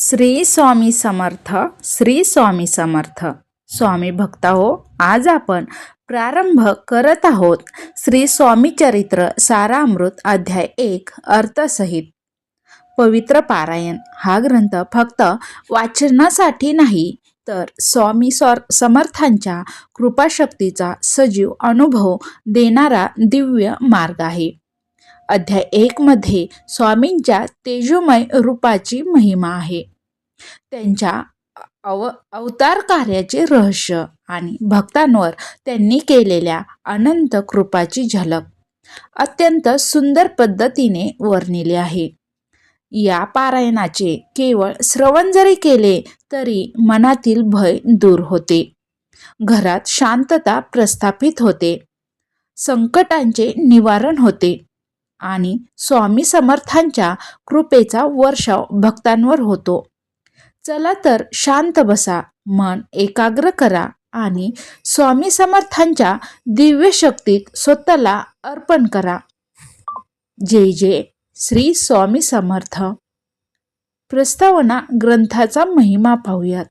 श्री स्वामी समर्थ श्री स्वामी समर्थ. स्वामी भक्ताहो आज आपण प्रारंभ करत आहोत श्री स्वामी चरित्र सारामृत अध्याय एक अर्थसहित. पवित्र पारायण हा ग्रंथ फक्त वाचनासाठी नाही तर स्वामी स्वर समर्थांच्या कृपाशक्तीचा सजीव अनुभव देणारा दिव्य मार्ग आहे. अध्याय एक मध्ये स्वामींच्या तेजोमय रूपाची महिमा आहे. त्यांच्या अव अवतार कार्याचे रहस्य आणि भक्तांवर त्यांनी केलेल्या अनंत कृपाची झलक अत्यंत सुंदर पद्धतीने वर्णिले आहे. या पारायणाचे केवळ श्रवण जरी केले तरी मनातील भय दूर होते. घरात शांतता प्रस्थापित होते. संकटांचे निवारण होते. आणि स्वामी समर्थांच्या कृपेचा वर्षाव भक्तांवर होतो. चला तर शांत बसा मन एकाग्र करा आणि स्वामी समर्थांच्या दिव्य शक्तीत स्वतःला अर्पण करा. जय जय श्री स्वामी समर्थ. प्रस्तावना ग्रंथाचा महिमा पाहूयात.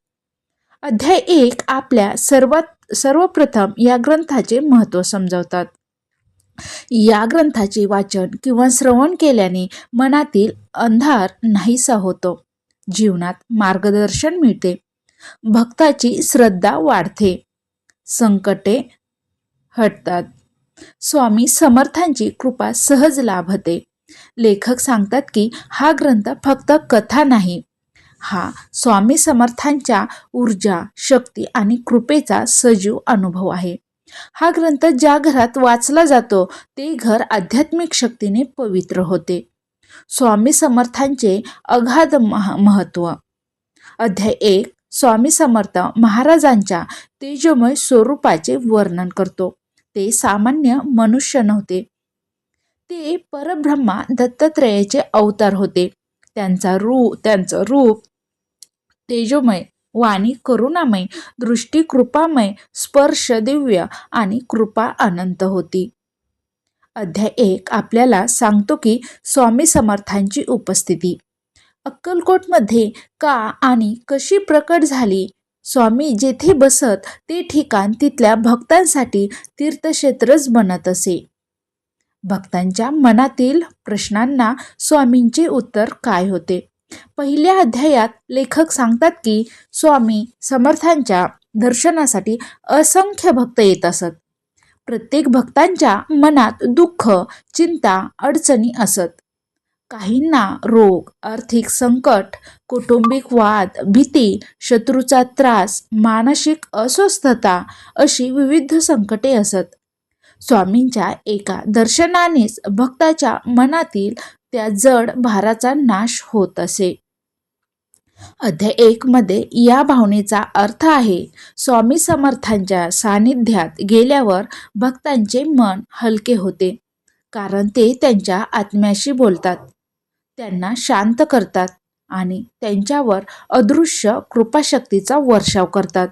अध्याय एक आपल्या सर्वात सर्वप्रथम या ग्रंथाचे महत्त्व समजावतात. या ग्रंथाचे वाचन किंवा श्रवण केल्याने मनातील अंधार नाहीसा होतो. जीवनात मार्गदर्शन मिळते. भक्ताची श्रद्धा वाढते. संकटे हटतात. स्वामी समर्थांची कृपा सहज लाभते. लेखक सांगतात की हा ग्रंथ फक्त कथा नाही. हा स्वामी समर्थांच्या ऊर्जा शक्ती आणि कृपेचा सजीव अनुभव आहे. हा ग्रंथ ज्या घरात वाचला जातो ते घर आध्यात्मिक शक्तीने पवित्र होते. स्वामी समर्थांचे अगाध मह महत्त्व अध्याय एक स्वामी समर्थ महाराजांच्या तेजोमय स्वरूपाचे वर्णन करतो. ते सामान्य मनुष्य नव्हते. ते परब्रह्मा दत्तात्रेयाचे अवतार होते. त्यांचा रू त्यांचं रूप तेजोमय वाणी करुणामय दृष्टी कृपामय स्पर्श दिव्य आणि कृपा अनंत होती. अध्याय एक आपल्याला सांगतो की स्वामी समर्थांची उपस्थिती. अक्कलकोटमध्ये का आणि कशी प्रकट झाली? स्वामी जेथे बसत ते ठिकाण तिथल्या भक्तांसाठी तीर्थक्षेत्रच बनत असे. भक्तांच्या मनातील प्रश्नांना स्वामींचे उत्तर काय होते? पहिल्या अध्यायात लेखक सांगतात की स्वामी समर्थांच्या दर्शनासाठी असंख्य भक्त येत असत. प्रत्येक भक्तांच्या मनात दुःख चिंता अडचणी असत. काहींना रोग आर्थिक संकट कौटुंबिक वाद भीती शत्रूचा त्रास मानसिक अस्वस्थता अशी विविध संकटे असत. स्वामींच्या एका दर्शनानेच भक्ताच्या मनातील त्या जड भाराचा नाश होत असे. अध्याय एक मध्ये या भावनेचा अर्थ आहे स्वामी समर्थांच्या सानिध्यात गेल्यावर भक्तांचे मन हलके होते कारण ते त्यांच्या आत्म्याशी बोलतात त्यांना शांत करतात आणि त्यांच्यावर अदृश्य कृपाशक्तीचा वर्षाव करतात.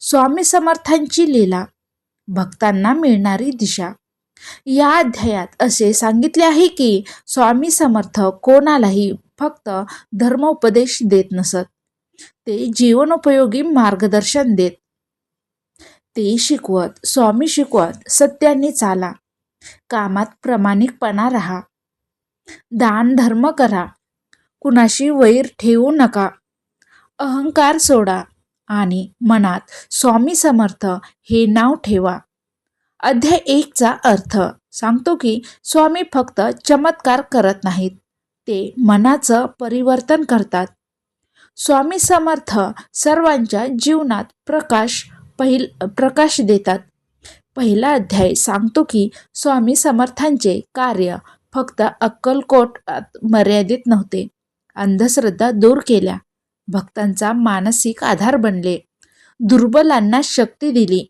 स्वामी समर्थांची लीला भक्तांना मिळणारी दिशा या अध्यायात असे सांगितले आहे की स्वामी समर्थ कोणालाही फक्त धर्मोपदेश देत नसत. ते जीवनोपयोगी मार्गदर्शन देत. ते शिकवत स्वामी शिकवत सत्याने चाला. कामात प्रामाणिकपणा राहा. दान धर्म करा. कुणाशी वैर ठेवू नका. अहंकार सोडा आणि मनात स्वामी समर्थ हे नाव ठेवा. अध्याय एकचा अर्थ. सांगतो की स्वामी फक्त चमत्कार करत नाहीत. ते मनाचं परिवर्तन करतात. स्वामी समर्थ सर्वांच्या जीवनात प्रकाश पहिल प्रकाश देतात. पहिला अध्याय सांगतो की स्वामी समर्थांचे कार्य फक्त अक्कलकोट मर्यादित नव्हते. अंधश्रद्धा दूर केल्या. भक्तांचा मानसिक आधार बनले. दुर्बलांना शक्ती दिली.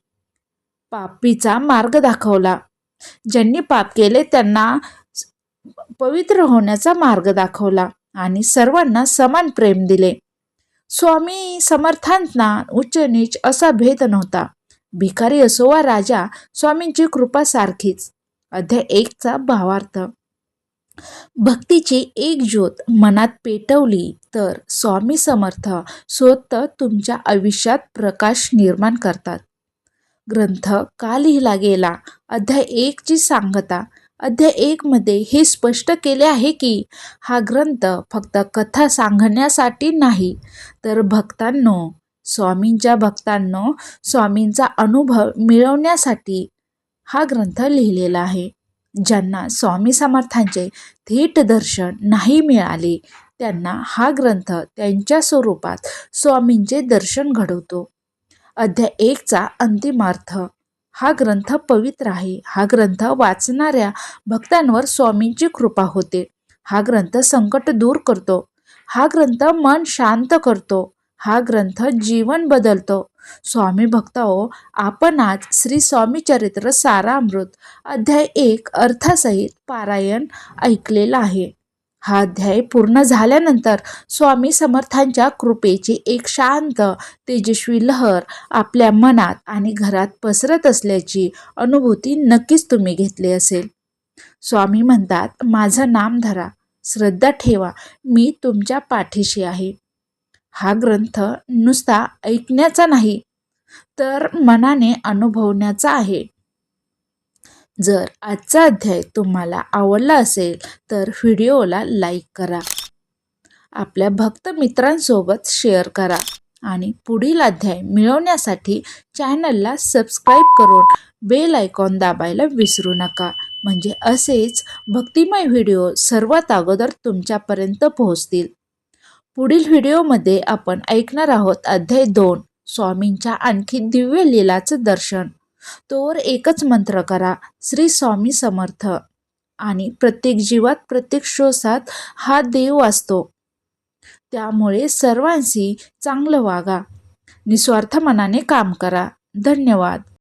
पापीचा मार्ग दाखवला. ज्यांनी पाप केले त्यांना पवित्र होण्याचा मार्ग दाखवला आणि सर्वांना समान प्रेम दिले. स्वामी समर्थांना उच्च नीच असा भेद नव्हता. भिकारी असो वा राजा स्वामींची कृपा सारखीच. अध्याय एकचा भावार्थ. भक्तीची एक ज्योत मनात पेटवली तर स्वामी समर्थ स्वतः तुमच्या आयुष्यात प्रकाश निर्माण करतात. ग्रंथ का लिहिला गेला? अध्याय एकची सांगता. अध्याय एकमध्ये हे स्पष्ट केले आहे की हा ग्रंथ फक्त कथा सांगण्यासाठी नाही तर भक्तांनो स्वामींच्या भक्तांनो स्वामींचा अनुभव मिळवण्यासाठी हा ग्रंथ लिहिलेला आहे. ज्यांना स्वामी समर्थांचे थेट दर्शन नाही मिळाले त्यांना हा ग्रंथ त्यांच्या स्वरूपात स्वामींचे दर्शन घडवतो. अध्याय एकचा अंतिमार्थ हा ग्रंथ पवित्र आहे. हा ग्रंथ वाचणाऱ्या भक्तांवर स्वामींची कृपा होते. हा ग्रंथ संकट दूर करतो. हा ग्रंथ मन शांत करतो. हा ग्रंथ जीवन बदलतो. स्वामी भक्ताओ आपण आज श्री स्वामी चरित्र सारामृत अध्याय एक अर्थासहित पारायण ऐकलेला आहे. हा अध्याय पूर्ण झाल्यानंतर स्वामी समर्थांच्या कृपेची एक शांत तेजस्वी लहर आपल्या मनात आणि घरात पसरत असल्याची अनुभूती नक्कीच तुम्ही घेतली असेल. स्वामी म्हणतात माझं नाम धरा श्रद्धा ठेवा मी तुमच्या पाठीशी आहे. हा ग्रंथ नुसता ऐकण्याचा नाही तर मनाने अनुभवण्याचा आहे. जर आजचा अध्याय तुम्हाला आवडला असेल तर व्हिडिओला लाईक करा. आपल्या भक्त मित्रांसोबत शेअर करा आणि पुढील अध्याय मिळवण्यासाठी चॅनलला सबस्क्राईब करून बेल आयकॉन दाबायला विसरू नका. म्हणजे असेच भक्तिमय व्हिडिओ सर्वात अगोदर तुमच्यापर्यंत पोहोचतील. पुढील व्हिडिओमध्ये आपण ऐकणार आहोत अध्याय दोन स्वामींच्या आणखी दिव्य लीलाचं दर्शन. तोवर एकच मंत्र करा श्री स्वामी समर्थ. आणि प्रत्येक जीवात प्रत्येक श्वासात हा देव असतो. त्यामुळे सर्वांशी चांगलं वागा. निस्वार्थ मनाने काम करा. धन्यवाद.